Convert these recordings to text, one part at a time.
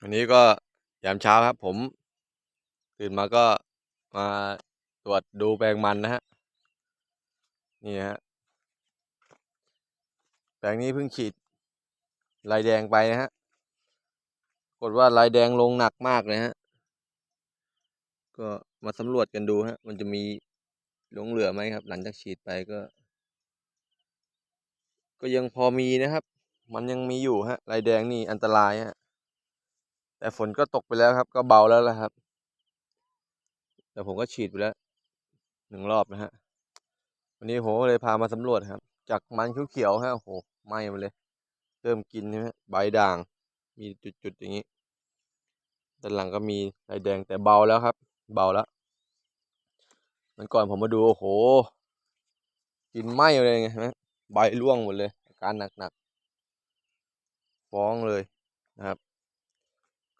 วันนี้ก็ยามเช้าครับ ผมตื่นมาก็มาตรวจดูแปลงมันนะฮะนี่ฮะแปลงนี้เพิ่งฉีดลายแดงไปนะฮะกฏว่าลายแดงลงหนักมากเลยฮะก็มาสำรวจกันดูฮะ มันจะมีหลงเหลือไหมครับ หลังจากฉีดไปก็ ก็ยังพอมีนะครับ มันยังมีอยู่ฮะลายแดงนี่อันตรายฮะ แต่ฝนก็ตกไปแล้วครับ ก็เบาแล้วละครับ แต่ผมก็ฉีดไปแล้วหนึ่งรอบนะฮะ วันนี้ผมก็เลยพามาสำรวจครับ จากมันเขียวๆฮะโอ้โหไหม้มาเลย เริ่มกินใช่ไหมใบด่าง มีจุดๆอย่างนี้ด้านหลังก็มีลายแดงแต่เบาแล้วครับ เบาแล้วมันก่อนผมมาดูโอ้โห กินไหม้เลยไงเห็นไหมใบร่วงหมดเลย อาการหนักๆ ฟ้องเลยนะครับ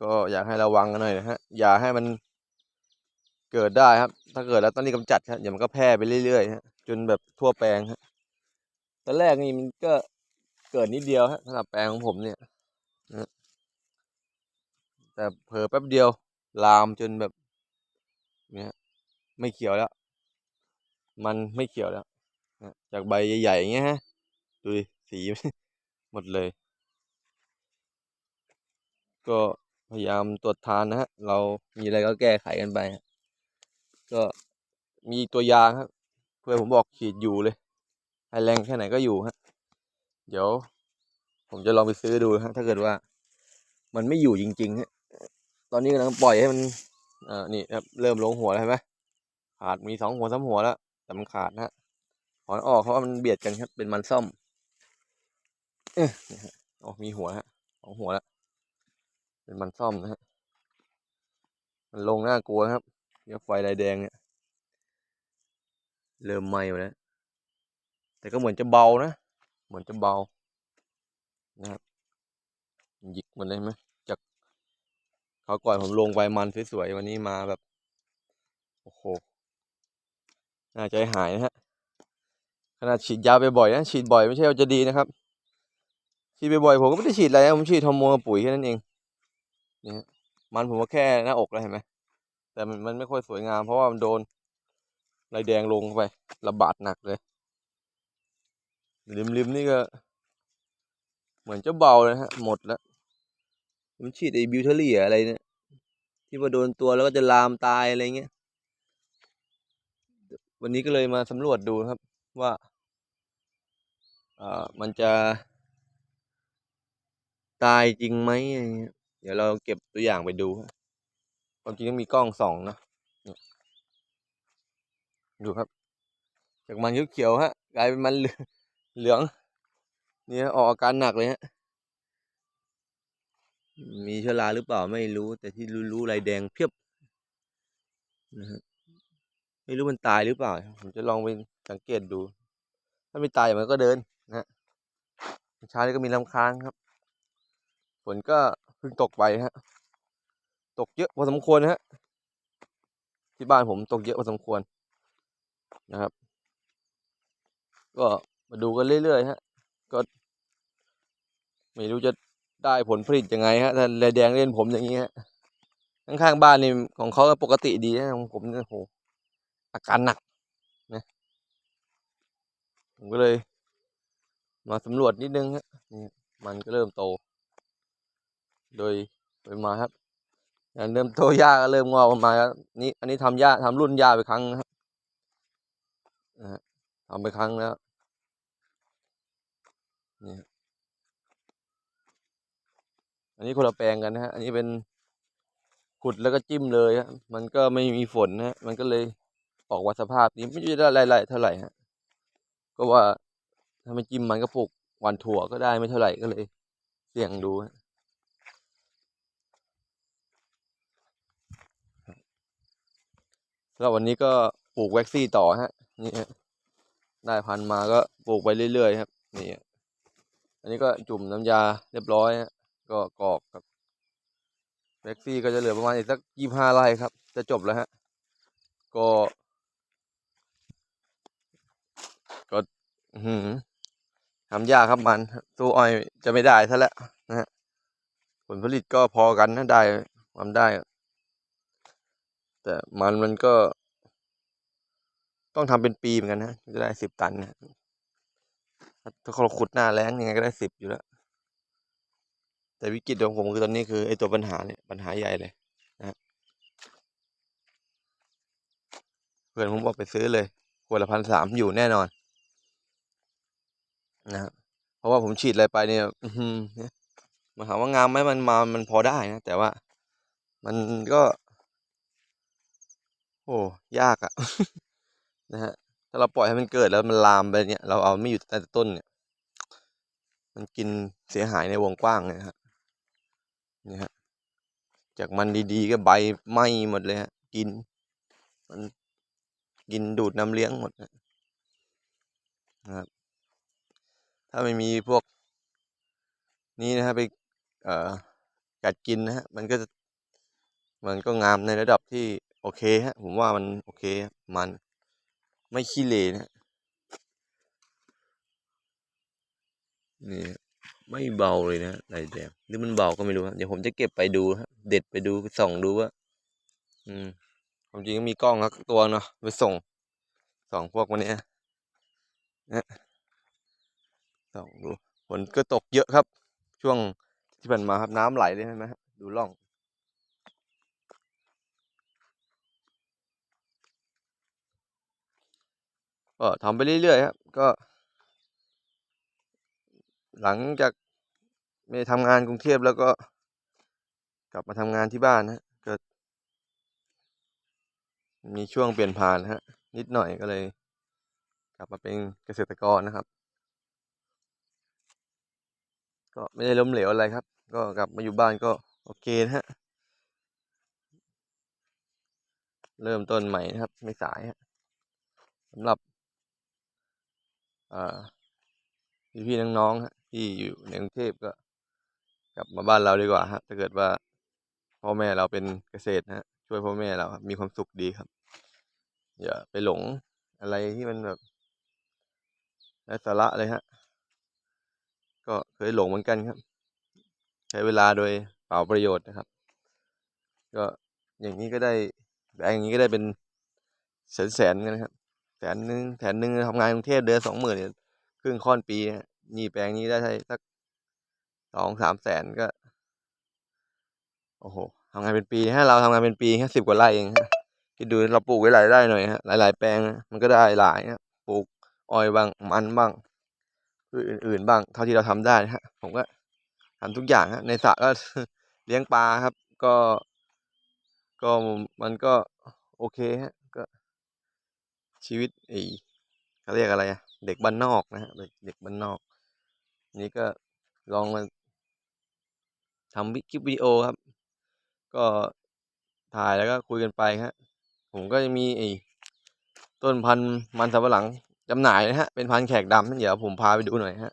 ก็อยากให้ระวังกันหน่อยนะฮะ อย่าให้มันเกิดได้ครับ ถ้าเกิดแล้วต้องรีบกำจัดครับเดี๋ยวมันก็แพร่ไปเรื่อยๆฮะจนแบบทั่วแปลงฮะตอนแรกนี่มันก็เกิดนิดเดียวฮะสำหรับแปลงของผมเนี่ยนะแต่เผลอแป๊บเดียว ลามจนแบบเนี่ยไม่เขียวแล้ว มันไม่เขียวแล้วจากใบใหญ่ๆอย่างเงี้ยฮะดูดิสีหมดเลย ก็ พยายามตรวจทานนะฮะ เรามีอะไรก็แก้ไขกันไป ก็มีตัวยาครับ เพื่อนผมบอกฉีดอยู่เลยให้แรงแค่ไหนก็อยู่ฮะ เดี๋ยว ผมจะลองไปซื้อดูฮะ ถ้าเกิดว่า มันไม่อยู่จริงๆฮะ ตอนนี้กำลังปล่อยให้มันเอ่อนี่ครับเริ่มลงหัวแล้วเห็นไหมขาดมีสองหัวสามหัวแล้วแต่มันขาดนะฮะถอนออกเพราะว่ามันเบียดกันครับ เป็นมันซ่อมเอ๊ะนี่ฮะอ๋อมีหัวฮะสองหัวแล้ว เป็นมันซ่อมนะฮะ มันลงน่ากลัวครับเนี่ยไฟลายแดงเนี่ย เริ่มไหม้แล้ว แต่ก็เหมือนจะเบานะ เหมือนจะเบา นะครับ หยิกมันเลยไหมจากเขาก่อนผมลงไปมันสวยๆวันนี้มาแบบ โอ้โห น่าใจหายนะฮะ ขนาดฉีดยาไปบ่อยนะ ฉีดบ่อยไม่ใช่ว่าจะดีนะครับ ฉีดไปบ่อยผมก็ไม่ได้ฉีดอะไรนะผมฉีดฮอร์โมนกับปุ๋ยแค่นั้นเอง นี่มันผมว่าแค่หน้าอกแล้วเห็นไหมแต่มันมันไม่ค่อยสวยงาม เพราะว่ามันโดนลายแดงลงเข้าไประบาดหนักเลย ริมๆนี่ก็ เหมือนจะเบาเลยฮะ หมดแล้วผมฉีดไอ้บิวเทอรี่อะไรเนี่ย ที่ว่าโดนตัวแล้วก็จะลามตายอะไรเงี้ย วันนี้ก็เลยมาสำรวจดูครับ ว่าอ่อมันจะตายจริงไหมอะไรเงี้ย เดี๋ยวเราเก็บตัวอย่างไปดูความจริงต้องมีกล้องส่องนะดูครับ จากมันเขียวๆฮะกลายเป็นมันเหลืองเนี่ยออกอาการหนักเลยฮะมีเชื้อราหรือเปล่าไม่รู้ แต่ที่รู้ๆลายแดงเพียบนะฮะไม่รู้มันตายหรือเปล่า ผมจะลองไปสังเกตดู ถ้าไม่ตายมันก็เดินนะเช้านี้ก็มีลำค้างครับ ฝนก็ พิ่งตกไปฮะ ตกเยอะพอสมควรนะฮะ ที่บ้านผมตกเยอะพอสมควรนะครับ ก็มาดูกันเรื่อยๆฮะ ก็ ไม่รู้จะได้ผลผลิตยังไงฮะถ้าลายแดงเล่นผมอย่างนี้ฮะข้างๆบ้านนี่ของเขาก็ปกติดีนะของผมเนี่ยโหอาการหนักนะผมก็เลย มาสำรวจนิดนึงฮะนี่มันก็เริ่มโต โดยโดยมาครับอย่างเริ่มโตหญ้าก็เริ่มงอกออกมาแล้วนี่อันนี้ทำหญ้าทำรุ่นหญ้าไปครั้งนะครับทำไปครั้งแล้วนี่อันนี้คนละแปลงกันนะฮะ อันนี้เป็นขุดแล้วก็จิ้มเลยฮะมันก็ไม่มีฝนนะฮะ มันก็เลยออกว่าสภาพนี้ไม่ได้ได้ไรๆเท่าไหร่ฮะ ก็ว่าถ้าไม่จิ้มมันก็ปลูกวานถั่วก็ได้ไม่เท่าไหร่ก็เลย เสี่ยงดูฮะ แล้ววันนี้ก็ปลูกแว็กซี่ต่อฮะ นี่ฮะ ได้พันมาก็ปลูกไปเรื่อยๆครับ นี่อันนี้ก็จุ่มน้ำยาเรียบร้อยฮะ ก็กรอกครับแว็กซี่ก็จะเหลือประมาณอีกสักยี่ห้าไร่ครับ จะจบแล้วฮะ ก็ ก็หือทำยากครับมันสู้อ้อยจะไม่ได้ซะแล้วนะฮะผลผลิตก็พอกันนะได้ความได้ แต่มันมันก็ ต้องทำเป็นปีเหมือนกันนะถึงจะได้สิบตันนะถ้าเขาขุดหน้าแรงยังไงก็ได้สิบอยู่แล้ว แต่วิกฤตของผมคือตอนนี้คือไอ้ตัวปัญหาเนี่ยปัญหาใหญ่เลยนะเพื่อนผมบอกไปซื้อเลยขวดละพันสามอยู่แน่นอน นะเพราะว่าผมฉีดอะไรไปเนี่ยอือหือเนี่ยมาถามว่างามไหมมันมามันพอได้นะแต่ว่า มันก็ โอ้ยากอะนะฮะถ้าเราปล่อยให้มันเกิดแล้วมันลามไปเนี่ยเราเอาไม่อยู่ตั้งแต่ต้นเนี่ย มันกินเสียหายในวงกว้างนะฮะนี่ฮะจากมันดีๆก็ใบไหม้หมดเลยฮะกิน มันกินดูดน้ำเลี้ยงหมดนะนะครับ ถ้าไม่มีพวกนี้นะฮะไปเอ่อกัดกินนะฮะมันก็จะมันก็งามในระดับที่ โอเคฮะ ผมว่ามันโอเคมันไม่ขี้เหร่นะฮะนี่ไม่เบาเลยนะลายแดงหรือมันเบาก็ไม่รู้ครับเดี๋ยวผมจะเก็บไปดูครเด็ดไปดูไปส่องดูว่า อืมความจริงก็มีกล้องครับตัวเนาะไปส่งส่องพวกวันนี้นะส่องดูฝนก็ตกเยอะครับ ช่วงที่ผ่านมาครับน้ำไหลเลยใช่ไหมดูร่อง ก็ทำไปเรื่อยๆครับก็ หลังจากไม่ทำงานกรุงเทพแล้วก็กลับมาทำงานที่บ้านนะก็ มีช่วงเปลี่ยนผ่านฮะ นิดหน่อยก็เลย กลับมาเป็นเกษตรกรนะครับ ก็ไม่ได้ล้มเหลวอะไรครับ ก็กลับมาอยู่บ้านก็โอเคนะฮะเริ่มต้นใหม่นะครับ ไม่สายฮะสำหรับ อ่พี่ๆน้องๆที่อยู่ในกรุงเทพก็ กลับมาบ้านเราดีกว่าฮะถ้าเกิดว่าพ่อแม่เราเป็นเกษตรนะฮะ ช่วยพ่อแม่เราครับมีความสุขดีครับ อย่าไปหลงอะไรที่มันแบบไร้สาระเลยฮะ ก็เคยหลงเหมือนกันครับ ใช้เวลาโดยเปล่าประโยชน์นะครับ ก็อย่างนี้ก็ได้แบงค์อย่างนี้ก็ได้เป็นแสนแสนกันนะครับ แสนหนึ่งแสนหนึ่งทำงานกรุงเทพเดือนสองหมื่นครึ่งค่อนปีนี่แปลงนี้ได้ใช้สักสองสามแสนก็ โอ้โหทำงานเป็นปีฮะเราทำงานเป็นปีแค่สิบกว่าไร่เองฮะคิดดูเราปลูกไว้หลายไร่หน่อยฮะหลายๆแปลงมันก็ได้หลายฮะปลูกอ้อยบ้างมันบ้างพืชอื่นๆบ้าง เท่าที่เราทำได้ฮะ ผมก็ทำทุกอย่างฮะในสระก็เลี้ยงปลาครับ ก็ ก็มันก็โอเคฮะ ชีวิตไอ้เขาเรียกอะไรอะเด็กบ้านนอกนะฮะเด็กเด็กบ้านนอก นี่ก็ลองมาทำวิคลิปวิดีโอครับ ก็ถ่ายแล้วก็คุยกันไปฮะผมก็จะมีไอ้ต้นพันธุ์มันสำปะหลังจำหน่ายนะฮะเป็นพันธุ์แขกดำเดี๋ยวผมพาไปดูหน่อยฮะ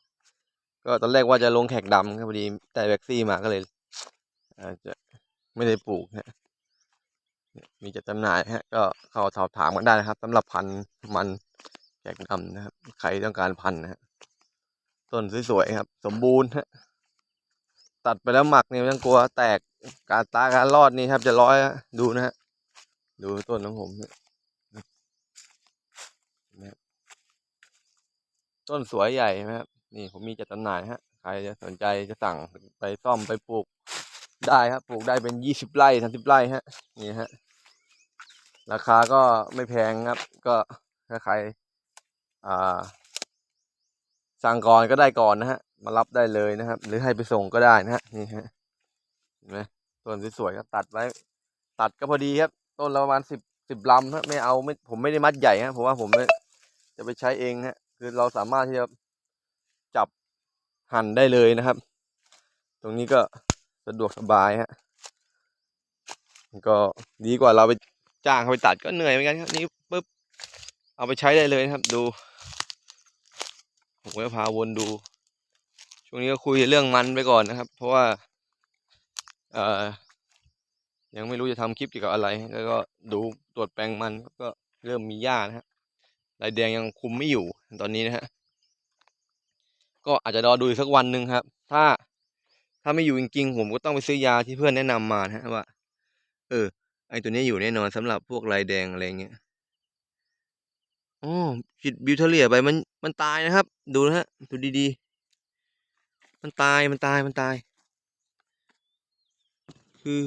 ก็ตอนแรกว่าจะลงแขกดำครับพอดีได้แว็กซี่มาก็เลยอาจจะไม่ได้ปลูกฮะ มีจัดจำหน่ายฮะก็เข้าสอบถามกันได้นะครับสำหรับพันธุ์มันแขกดำนะครับ ใครต้องการพันธุ์นะฮะต้นสวยๆครับ สมบูรณ์ฮะตัดไปแล้วหมักเนี่ยไม่ต้องกลัวแตกการตาการรอดนี่ครับ จะร้อยดูนะฮะดูต้นของผมนะครับต้นสวยใหญ่ไหมครับนี่ผมมีจัดจำหน่ายฮะใครจะสนใจจะสั่งไปซ่อมไปปลูกได้ครับปลูกได้เป็นยี่สิบไร่สามสิบไร่ฮะนี่ฮะ ราคาก็ไม่แพงครับ ก็ถ้าใครอ่าสั่งก่อนก็ได้ก่อนนะฮะ มารับได้เลยนะครับ หรือให้ไปส่งก็ได้นะฮะนี่ฮะเห็นไหมต้นสวยๆครับตัดไว้ ตัดก็พอดีครับ ต้นละประมาณสิบสิบลำฮะไม่เอาไม่ผมไม่ได้มัดใหญ่ฮะผมว่าผมจะไปใช้เองฮะ คือเราสามารถที่จะจับหั่นได้เลยนะครับ ตรงนี้ก็สะดวกสบายฮะก็ดีกว่าเราไป จ้างเขาไปตัดก็เหนื่อยเหมือนกันครับนี่ปุ๊บเอาไปใช้ได้เลยนะครับ ดูผมก็พาวนดู ช่วงนี้ก็คุยเรื่องมันไปก่อนนะครับ เพราะว่าเอ่อยังไม่รู้จะทำคลิปเกี่ยวกับอะไร แล้วก็ดูตรวจแปลงมันก็เริ่มมีหญ้านะฮะลายแดงยังคุมไม่อยู่ตอนนี้นะฮะก็อาจจะรอดูสักวันหนึ่งครับ ถ้าถ้าไม่อยู่จริงๆผมก็ต้องไปซื้อยาที่เพื่อนแนะนำมานะฮะว่า เออ ไอตัวนี้อยู่แน่นอนสำหรับพวกลายแดงอะไรเงี้ยอ๋อฉีดบิวเทเรียไปมันมันตายนะครับ ดูนะฮะดูดีๆ มันตายมันตายมันตาย คือ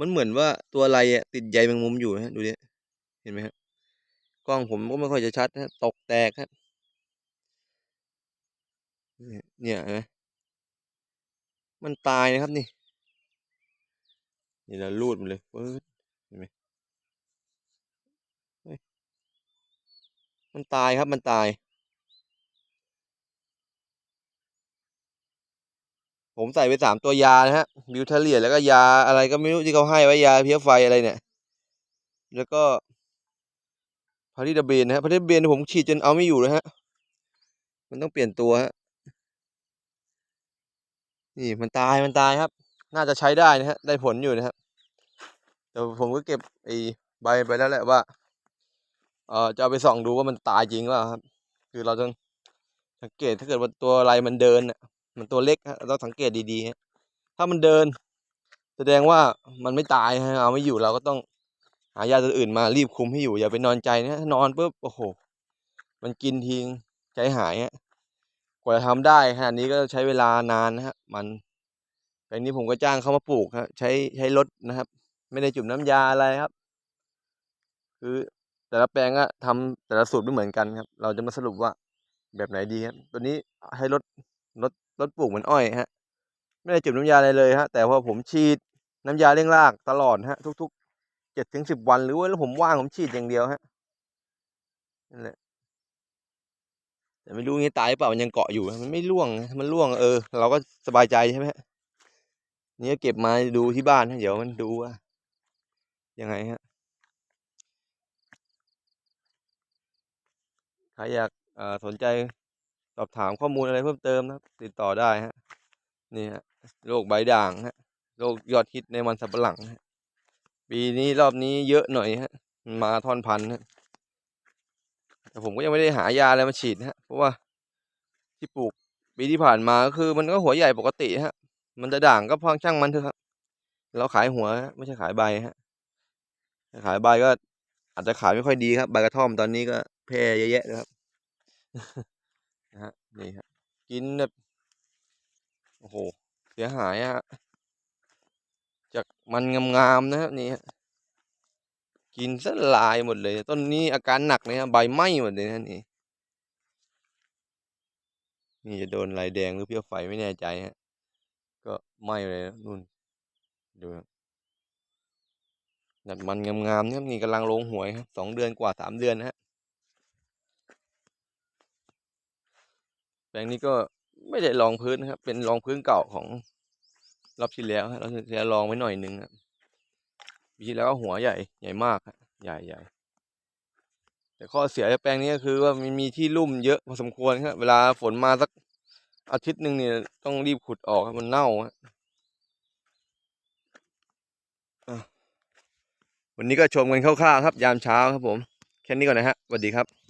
มันเหมือนว่าตัวอะไรอะติดใยแมงมุมอยู่นะฮะดูดิเห็นไหมครับกล้องผมก็ไม่ค่อยจะชัดนะตกแตกครับเนี่ยนี่ยเห็นไหมมันตายนะครับนี่ นี่เราลูดมันเลยปื๊ดเห็นไหมมันตายครับมันตาย ผมใส่ไปสามตัวยานะฮะบิวเทเลียแล้วก็ยาอะไรก็ไม่รู้ที่เขาให้ไว้ยาเพี้ยไฟอะไรเนี่ย แล้วก็พาริดาเบนนะฮะพาริดาเบนผมฉีดจนเอาไม่อยู่เลยฮะ มันต้องเปลี่ยนตัวฮะนี่มันตายมันตายครับ น่าจะใช้ได้นะฮะ ได้ผลอยู่นะครับแต่ผมก็เก็บไอ้ใบไปแล้วแหละว่า เออจะเอาไปส่องดูว่ามันตายจริงหรือเปล่าครับ คือเราต้องสังเกตถ้าเกิดว่าตัวอะไรมันเดินอะ มันตัวเล็กฮะเราต้องสังเกตดีๆฮะถ้ามันเดิน แสดงว่ามันไม่ตายฮะเอาไม่อยู่เราก็ต้องหายาตัวอื่นมารีบคุมให้อยู่อย่าไปนอนใจนะนอนปุ๊บโอ้โห มันกินทิ้งใจหายฮะกว่าจะทำได้ขนาดนี้ก็ใช้เวลานานนะฮะมัน แปลงนี้ผมก็จ้างเขามาปลูกฮะใช้ใช้รถนะครับ ไม่ได้จุ่มน้ำยาอะไรครับ คือแต่ละแปลงก็ทำแต่ละสูตรไม่เหมือนกันครับ เราจะมาสรุปว่าแบบไหนดีครับตัวนี้ให้รถรถรถปลูกเหมือนอ้อยฮะ ไม่ได้จุ่มน้ำยาอะไรเลยฮะ แต่พอผมฉีดน้ำยาเร่งรากตลอดฮะ ทุกๆเจ็ดถึงสิบวันหรือว่าผมว่างผมฉีดอย่างเดียวฮะนั่นแหละแต่ไม่รู้งี้ตายหรือเปล่ามันยังเกาะอยู่มันไม่ร่วงมันร่วงเออ เราก็สบายใจใช่ไหม นี่ก็เก็บมาดูที่บ้านฮะเดี๋ยวมันดูว่ายังไงฮะใครอยากสนใจสอบถามข้อมูลอะไรเพิ่มเติมนะครับติดต่อได้ฮะนี่ฮะโรคใบด่างฮะโรคยอดฮิตในมันสับปะหลังฮะปีนี้รอบนี้เยอะหน่อยฮะมันมาท่อนพันฮะแต่ผมก็ยังไม่ได้หายาอะไรมาฉีดฮะเพราะว่าที่ปลูกปีที่ผ่านมาก็คือมันก็หัวใหญ่ปกติฮะ มันจะด่างก็พังช่างมันเถอะครับ เราขายหัวไม่ใช่ขายใบฮะถ้าขายใบก็ อาจจะขายไม่ค่อยดีครับ ใบกระท่อมตอนนี้ก็แพร่เยอะแยะเลยครับนะฮะนี่ครับกินแบบโอ้โหเสียหายฮะจากมันงามๆนะครับนี่ฮะกินซะลายหมดเลย ต้นนี้อาการหนักเลยฮะใบไหม้หมดเลยนะนี่นี่จะโดนลายแดงหรือเพี้ยไฟไม่แน่ใจฮะ ไหม้เลยนะนู่นดูครับนัดมันงามๆนะครับนี่กำลังลงหวยครับสองเดือนกว่าสามเดือนนะฮะแปลงนี้ก็ไม่ได้รองพื้นนะครับ เป็นรองพื้นเก่าของรอบที่แล้วฮะเราจะลองไว้หน่อยนึงครับปีที่แล้วก็หัวใหญ่ใหญ่มากฮะใหญ่ใหญ่แต่ข้อเสียแปลงนี้ก็คือว่ามันมีที่ลุ่มเยอะพอสมควรครับเวลาฝนมาสักอาทิตย์หนึ่งเนี่ยต้องรีบขุดออกมันเน่าฮะอะ วันนี้ก็ชมกันคร่าวๆครับยามเช้าครับผม แค่นี้ก่อนนะฮะสวัสดีครับ